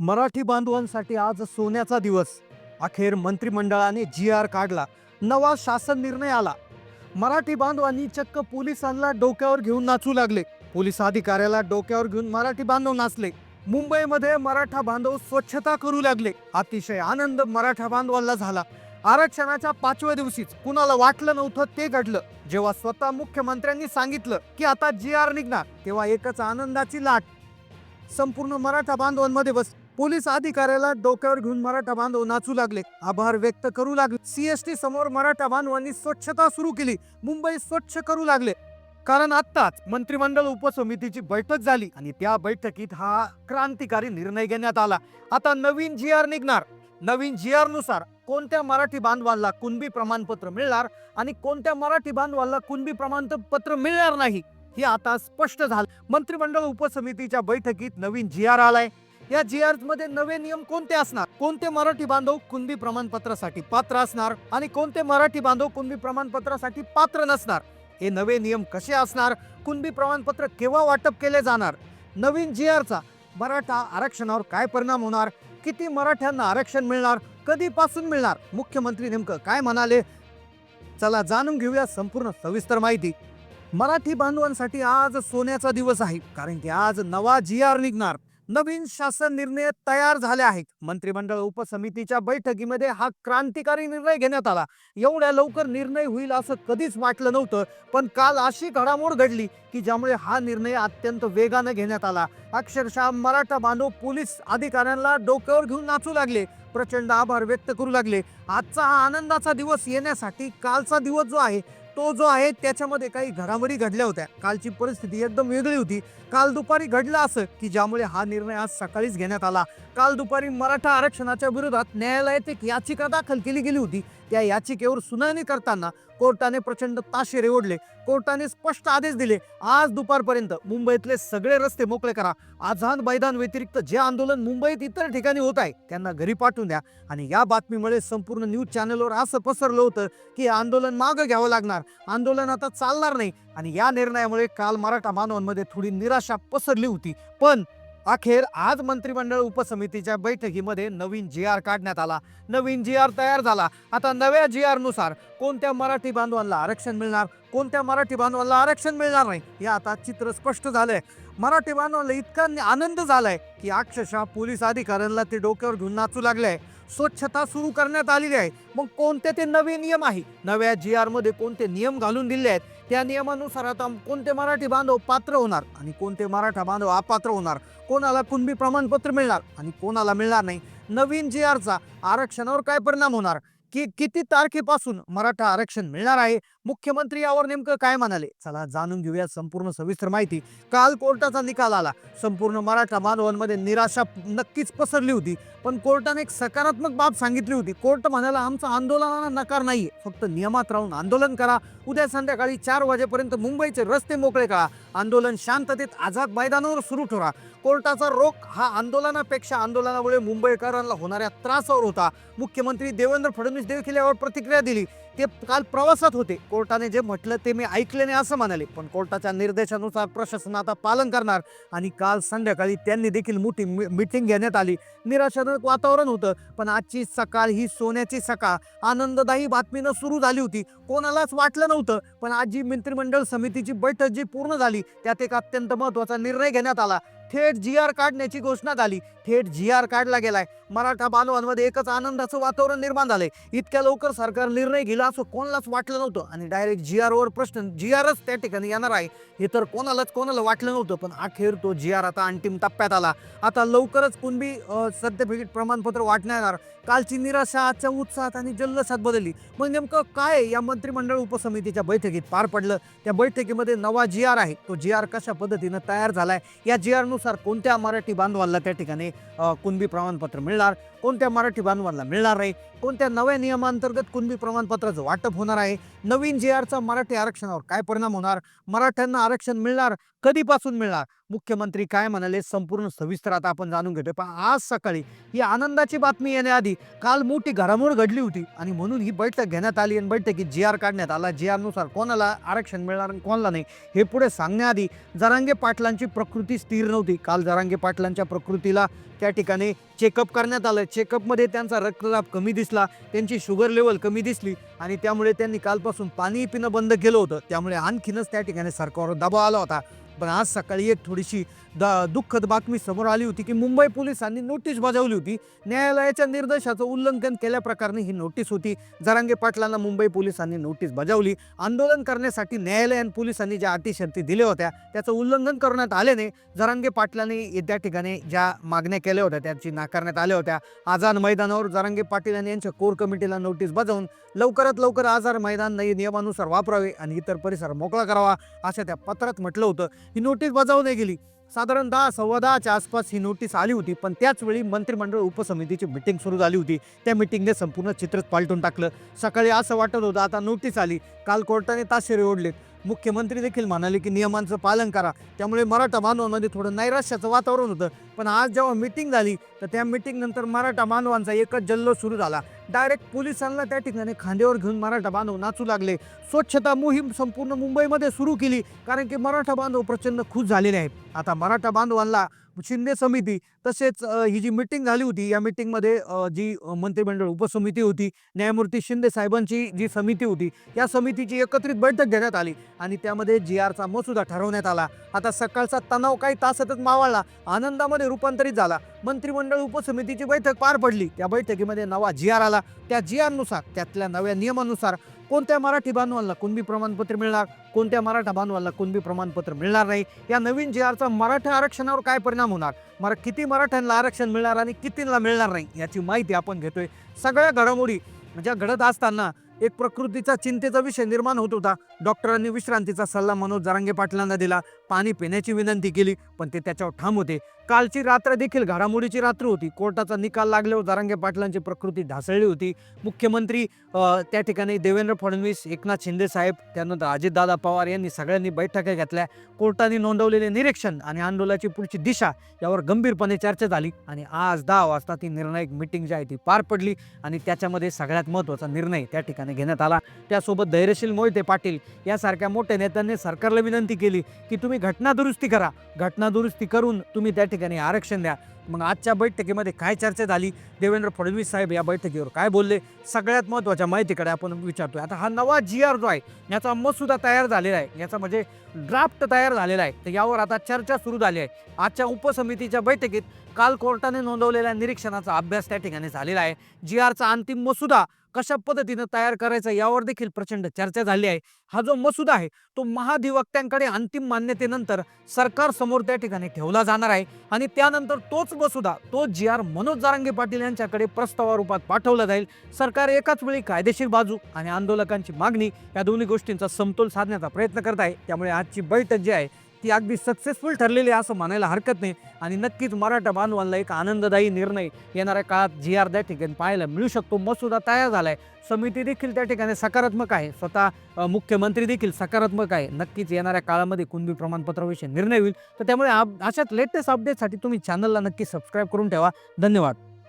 मराठी बांधवांसाठी आज सोन्याचा दिवस. अखेर मंत्रिमंडळाने जी आर काढला. नवा शासन निर्णय आला. मराठी बांधवांनी चक्क पोलिसांना डोक्यावर घेऊन नाचू लागले. पोलीस अधिकाऱ्याला डोक्यावर घेऊन मराठी बांधव नाचले. मुंबईमध्ये मराठा बांधव स्वच्छता करू लागले. अतिशय आनंद मराठा बांधवांना झाला. आरक्षणाच्या पाचव्या दिवशीच कुणाला वाटलं नव्हतं ते घडलं. जेव्हा स्वतः मुख्यमंत्र्यांनी सांगितलं की आता जी आर निघणार तेव्हा एकच आनंदाची लाट. संपूर्ण मराठा बांधवांमध्ये बस पोलीस अधिकाऱ्याला डोक्यावर घेऊन मराठा बांधव नाचू लागले. आभार व्यक्त करू लागले. सीएसटी समोर मराठा बांधवांनी स्वच्छता सुरू केली. मुंबई स्वच्छ करू लागले. कारण आत्ताच मंत्रिमंडळ उपसमितीची बैठक झाली आणि त्या बैठकीत हा क्रांतिकारी निर्णय घेण्यात आला. आता नवीन जी आर निघणार. नवीन जी आरनुसार कोणत्या मराठी बांधवांना कुणबी प्रमाणपत्र मिळणार आणि कोणत्या मराठी बांधवांना कुणबी प्रमाणपत्र मिळणार नाही हे आता स्पष्ट झालं. मंत्रिमंडळ उपसमितीच्या बैठकीत नवीन जी आर आलाय. या जी आरमध्ये नवे नियम कोणते असणार? कोणते मराठी बांधव कुणबी प्रमाणपत्रासाठी पात्र असणार? आणि कोणते मराठी बांधव कुणबी प्रमाणपत्रासाठी पात्र नसणार? हे नवे नियम कसे असणार? कुणबी प्रमाणपत्र केव्हा वाटप केले जाणार? नवीन जी आरचा मराठा आरक्षणावर काय परिणाम होणार? किती मराठ्यांना आरक्षण मिळणार? कधीपासून मिळणार? मुख्यमंत्री नेमकं काय म्हणाले? चला जाणून घेऊया संपूर्ण सविस्तर माहिती. मराठी बांधवांसाठी आज सोन्याचा दिवस आहे. कारण की आज नवा जी आर निघणार. नवीन शासन निर्णय तयार झाले आहेत. मंत्रिमंडळ उपसमितीच्या बैठकीमध्ये हा क्रांतिकारी निर्णय घेण्यात आला. एवढ्या लवकर निर्णय होईल असं कधीच वाटलं नव्हतं पण काल अशी घडामोड घडली की ज्यामुळे हा निर्णय अत्यंत वेगानं घेण्यात आला. अक्षरशः मराठा बांधव पोलीस अधिकाऱ्यांना डोक्यावर घेऊन नाचू लागले. प्रचंड आभार व्यक्त करू लागले. आजचा हा आनंदाचा दिवस येण्यासाठी कालचा दिवस जो आहे तो जो आहे त्याच्यामध्ये काही घडामोडी घडल्या होत्या. कालची परिस्थिती एकदम वेगळी होती. काल दुपारी घडलं असं की ज्यामुळे हा निर्णय आज सकाळीच घेण्यात आला. काल दुपारी मराठा आरक्षणाच्या विरोधात न्यायालयात एक याचिका दाखल केली गेली होती. त्या याचिकेवर सुनावणी करताना कोर्टाने प्रचंड ताशेरे ओढले. कोर्टाने स्पष्ट आदेश दिले. आज दुपारपर्यंत मुंबईतले सगळे रस्ते मोकळे करा. आझाद मैदान व्यतिरिक्त जे आंदोलन मुंबईत इतर ठिकाणी होत आहे त्यांना घरी पाठवून द्या. आणि या बातमीमुळे संपूर्ण न्यूज चॅनलवर असं पसरलं होतं की आंदोलन मागं घ्यावं लागणार. आंदोलन आता चालणार नाही. आणि या निर्णयामुळे काल मराठा मानवांमध्ये थोडी निराशा पसरली होती. पण अखेर आज मंत्रिमंडळ उपसमितीच्या बैठकीमध्ये नवीन जी आर काढण्यात आला. नवीन जी आर तयार झाला. आता नव्या जी आरनुसार कोणत्या मराठी बांधवांना आरक्षण मिळणार कोणत्या मराठी बांधवांना आरक्षण मिळणार नाही हे आता चित्र स्पष्ट झालंय. मराठी बांधवांना इतका आनंद झालाय की अक्षरशः पोलीस अधिकाऱ्यांना ते डोक्यावर घेऊन नाचू लागले आहे स्वच्छता सुरू करण्यात आलेली आहे. मग कोणते ते नवे नियम आहे? नव्या जी आरमध्ये कोणते नियम घालून दिले आहेत? त्या नियमानुसार आता कोणते मराठी बांधव पात्र होणार आणि कोणते मराठा बांधव अपात्र होणार? कोणाला कुणबी प्रमाणपत्र मिळणार आणि कोणाला मिळणार नाही? नवीन जी आरचा आरक्षणावर काय परिणाम होणार? की किती तारखेपासून मराठा आरक्षण मिळणार आहे? मुख्यमंत्री यावर नेमकं काय म्हणाले? चला जाणून घेऊया संपूर्ण सविस्तर माहिती. काल कोर्टाचा निकाल आला. संपूर्ण मराठा बांधवांमध्ये निराशा नक्कीच पसरली होती. पण कोर्टाने एक सकारात्मक बाब सांगितली होती. कोर्ट म्हणाला आमचा आंदोलनाला नकार नाहीये. फक्त नियमात राहून आंदोलन करा. उद्या संध्याकाळी चार वाजेपर्यंत मुंबईचे रस्ते मोकळे करा. आंदोलन शांततेत आझाद मैदानावर सुरू ठेवा. कोर्टाचा रोख हा आंदोलनापेक्षा आंदोलनामुळे मुंबईकरांना होणाऱ्या त्रासावर होता. मुख्यमंत्री देवेंद्र फडणवीस देखील यावर प्रतिक्रिया दिली. ते काल प्रवासात होते. कोर्टाने जे म्हटलं ते मी ऐकले नाही असं म्हणाले. पण कोर्टाच्या निर्देशानुसार प्रशासन आता पालन करणार आणि काल संध्याकाळी त्यांनी देखील मोठी मिटिंग घेण्यात आली. निराशाजनक वातावरण होतं पण आजची सकाळ ही सोन्याची सकाळ. आनंददायी बातमीनं सुरू झाली होती. कोणालाच वाटलं नव्हतं पण आज जी मंत्रिमंडळ समितीची बैठक जी पूर्ण झाली त्यात एक अत्यंत महत्त्वाचा निर्णय घेण्यात आला. थेट जी आर काढण्याची घोषणा झाली. थेट जी आर काढला गेलाय. मराठा बांधवांमध्ये एकच आनंदाचं वातावरण निर्माण झालंय. इतक्या लवकर सरकार निर्णय घेला असं कोणालाच वाटलं नव्हतं. आणि डायरेक्ट जी आर वर प्रश्न जी आरच त्या ठिकाणी येणार आहे. हे तर कोणालाच कोणाला वाटलं नव्हतं पण अखेर तो जी आर आता अंतिम टप्प्यात आला. आता लवकरच कुणबी सर्टिफिकेट प्रमाणपत्र वाटण्यात येणार. कालची निराशा आजच्या उत्साहात आणि जल्लोषात बदलली. मग नेमकं काय या मंत्रिमंडळ उपसमितीच्या बैठकीत पार पडलं? त्या बैठकीमध्ये नवा जी आर आहे. तो जी आर कशा पद्धतीनं तयार झालाय? या जी आर त्यानुसार कोणत्या मराठी बांधवांना त्या ठिकाणी कुणबी प्रमाणपत्र मिळणार? कोणत्या मराठी बांधवांना मिळणार आहे कोणत्या नव्या नियमांतर्गत कुणबी प्रमाणपत्राचं वाटप होणार आहे? नवीन जे आरचा मराठी आरक्षणावर काय परिणाम होणार? मराठ्यांना आरक्षण मिळणार? कधीपासून मिळणार? मुख्यमंत्री काय म्हणाले संपूर्ण सविस्तर आता आपण जाणून घेतोय. पण आज सकाळी ही आनंदाची बातमी येण्याआधी काल मोठी घडामोड घडली होती आणि म्हणून ही बैठक घेण्यात आली आणि बैठकीत जी आर काढण्यात आला. जी आरनुसार कोणाला आरक्षण मिळणार आणि कोणाला नाही हे पुढे सांगण्याआधी जरांगे पाटलांची प्रकृती स्थिर नव्हती. काल जरांगे पाटलांच्या प्रकृतीला त्या ठिकाणी चेकअप करण्यात आलं. चेकअपमध्ये त्यांचा रक्तदाब कमी दिसला त्यांची शुगर लेवल कमी दिसली आणि त्यामुळे त्यांनी कालपासून पाणी पिणं बंद केलं होतं. त्यामुळे आणखीनच त्या ठिकाणी सरकारवर दबाव आला होता. पण आज सकाळी एक थोडीशी द दुःखद बातमी समोर आली होती की मुंबई पोलिसांनी नोटीस बजावली होती. न्यायालयाच्या निर्देशाचं उल्लंघन केल्याप्रकारे ही नोटीस होती. जरांगे पाटलांना मुंबई पोलिसांनी नोटीस बजावली. आंदोलन करण्यासाठी न्यायालय आणि पोलिसांनी ज्या अटी शर्ती दिल्या होत्या त्याचं उल्लंघन करण्यात आल्याने जरांगे पाटलांनी त्या ठिकाणी ज्या मागण्या केल्या होत्या त्याची नाकारण्यात आल्या होत्या. आझाद मैदानावर जरांगे पाटील यांनी यांच्या कोर कमिटीला नोटीस बजावून लवकरात लवकर आझाद मैदान नई नियमानुसार वापरावे आणि इतर परिसर मोकळा करावा असं त्या पत्रात म्हटलं होतं. ही नोटीस बजावली गेली. साधारण दहा सव्वा दहाच्या आसपास ही नोटीस आली होती पण त्याच वेळी मंत्रिमंडळ उपसमितीची मिटिंग सुरू झाली होती. त्या मिटिंगने संपूर्ण चित्रच पालटून टाकलं. सकाळी असं वाटत होतं आता नोटीस आली. काल कोर्टाने ताशेरे ओढले मुख्यमंत्री देखील म्हणाले की नियमांचं पालन करा. त्यामुळे मराठा बांधवांमध्ये थोडं नैराश्याचं वातावरण होतं. पण आज जेव्हा मिटिंग झाली तर त्या मिटिंगनंतर मराठा बांधवांचा एकच जल्लोष सुरू झाला. डायरेक्ट पोलिसांना त्या ठिकाणी खांद्यावर घेऊन मराठा बांधव नाचू लागले. स्वच्छता मोहीम संपूर्ण मुंबईमध्ये सुरू केली कारण की मराठा बांधव प्रचंड खुश झालेले आहेत. आता मराठा बांधवांना शिंदे समिती तसेच ही जी मिटिंग झाली होती या मिटिंगमध्ये जी मंत्रिमंडळ उपसमिती होती न्यायमूर्ती शिंदे साहेबांची जी समिती होती या समितीची एकत्रित बैठक घेण्यात आली आणि त्यामध्ये जी आरचा मसुदा ठरवण्यात आला. आता सकाळचा तणाव काही तासातच मावळला आनंदामध्ये रूपांतरित झाला. मंत्रिमंडळ उपसमितीची बैठक पार पडली. त्या बैठकीमध्ये नवा जी आर आला. त्या जी आरनुसार त्यातल्या नव्या नियमानुसार कोणत्या मराठी बांधवांना कुणबी प्रमाणपत्र मिळणार? कोणत्या मराठा बांधवांना कुणबी प्रमाणपत्र मिळणार नाही? या नवीन जे आरचा मराठा आरक्षणावर काय परिणाम होणार? मरा किती मराठ्यांना आरक्षण मिळणार आणि कितींना मिळणार नाही? याची माहिती आपण घेतोय सगळ्या घडामोडी ज्या घडत असताना एक प्रकृतीचा चिंतेचा विषय निर्माण होत होता. डॉक्टरांनी विश्रांतीचा सल्ला मनोज जरांगे पाटलांना दिला. पाणी पिण्याची विनंती केली पण ते त्याच्यावर ठाम होते. कालची रात्र देखील घडामोडीची रात्र होती. कोर्टाचा निकाल लागल्यावर जरांगे पाटलांची प्रकृती ढासळली होती. मुख्यमंत्री त्या ठिकाणी देवेंद्र फडणवीस एकनाथ शिंदे साहेब त्यानंतर अजितदादा पवार यांनी सगळ्यांनी बैठका घेतल्या. कोर्टाने नोंदवलेले निरीक्षण आणि आंदोलनाची पुढची दिशा यावर गंभीरपणे चर्चा झाली आणि आज दहा वाजता ती निर्णायक मिटिंग जी आहे ती पार पडली आणि त्याच्यामध्ये सगळ्यात महत्त्वाचा निर्णय त्या ठिकाणी घेण्यात आला. त्यासोबत धैर्यशील मोहिते पाटील यासारख्या मोठ्या नेत्यांनी सरकारला विनंती केली की तुम्ही घटना दुरुस्ती करा. घटना दुरुस्ती करून तुम्ही त्या ठिकाणी आरक्षण द्या. मग आजच्या बैठकीमध्ये काय चर्चा झाली? देवेंद्र फडणवीस साहेब या बैठकीवर काय बोलले? सगळ्यात महत्त्वाच्या माहितीकडे आपण विचारतोय. आता हा नवा जी आर जो आहे याचा मसुदा तयार झालेला आहे. याचा म्हणजे ड्राफ्ट तयार झालेला आहे. तर यावर आता चर्चा सुरू झाली आहे. आजच्या उपसमितीच्या बैठकीत काल कोर्टाने नोंदवलेल्या निरीक्षणाचा अभ्यास त्या ठिकाणी झालेला आहे. जी आरचा अंतिम मसुदा कशा पद्धतीनं तयार करायचा यावर देखील प्रचंड चर्चा झाली आहे. हा जो मसुदा आहे तो महाधिवक्त्यांकडे अंतिम मान्यतेनंतर सरकार समोर त्या ठिकाणी ठेवला जाणार आहे. आणि त्यानंतर तोच मसुदा तो जी आर मनोज जारंगे पाटील यांच्याकडे प्रस्तावा रूपात पाठवला जाईल. सरकार एकाच वेळी कायदेशीर बाजू आणि आंदोलकांची मागणी या दोन्ही गोष्टींचा समतोल साधण्याचा प्रयत्न करत आहे. त्यामुळे आजची बैठक जी आहे ती अगदी सक्सेसफुल ठरलेली आहे असं म्हणायला हरकत नाही. आणि नक्कीच मराठा बांधवांना एक आनंददायी निर्णय येणाऱ्या काळात जी आर त्या ठिकाणी पाहायला मिळू शकतो. मसुदा तयार झाला आहे समिती देखील त्या ठिकाणी सकारात्मक आहे. स्वतः मुख्यमंत्री देखील सकारात्मक आहे. नक्कीच येणाऱ्या काळामध्ये कुणबी प्रमाणपत्राविषयी निर्णय होईल. तर त्यामुळे अशाच लेटेस्ट अपडेटसाठी तुम्ही चॅनलला नक्की सबस्क्राईब करून ठेवा. धन्यवाद.